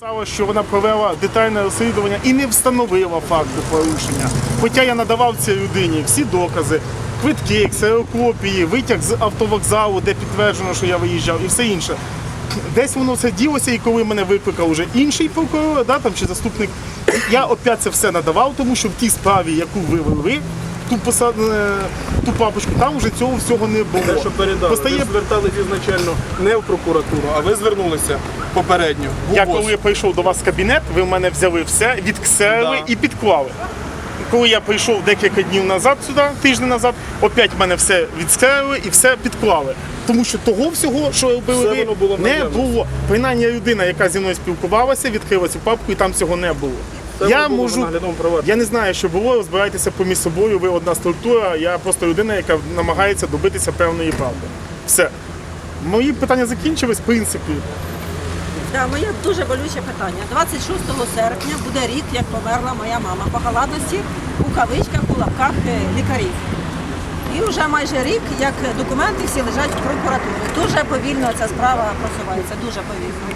Написала, що вона провела детальне розслідування і не встановила факту порушення. Хоча я надавав цій людині всі докази, квитки, ксерокопії, витяг з автовокзалу, де підтверджено, що я виїжджав, і все інше. Десь воно все ділося, і коли мене викликав уже інший прокурор, да, там, чи заступник, я опять це все надавав, тому що в тій справі, яку ви вели, ту, посад... е, ту папочку, там вже цього всього не було. Те, що передали, Постає ви звертались ізначально не в прокуратуру, а ви звернулися попередньо. Я коли прийшов до вас в кабінет, ви в мене взяли все, відксерили Да. і підклали. Коли я прийшов декілька днів назад сюди, тиждень назад, опять в мене все відксерили і все підклали. Тому що того всього, що робили Все ви, воно було в не наявності. було. Принаймні людина, яка зі мною спілкувалася, відкрила цю папку і там цього не було. Це я воно було можу, в наглядовому провадженні. я не знаю, що було, розбирайтеся поміж собою, ви одна структура, я просто людина, яка намагається добитися певної правди. Все. Мої питання закінчились, в принципі. Да, моє дуже болюче питання. 26 серпня буде рік, як померла моя мама по халатності у кавичках, у лапках е, лікарів. І вже майже рік, як документи всі лежать в прокуратурі. Дуже повільно ця справа просувається, дуже повільно.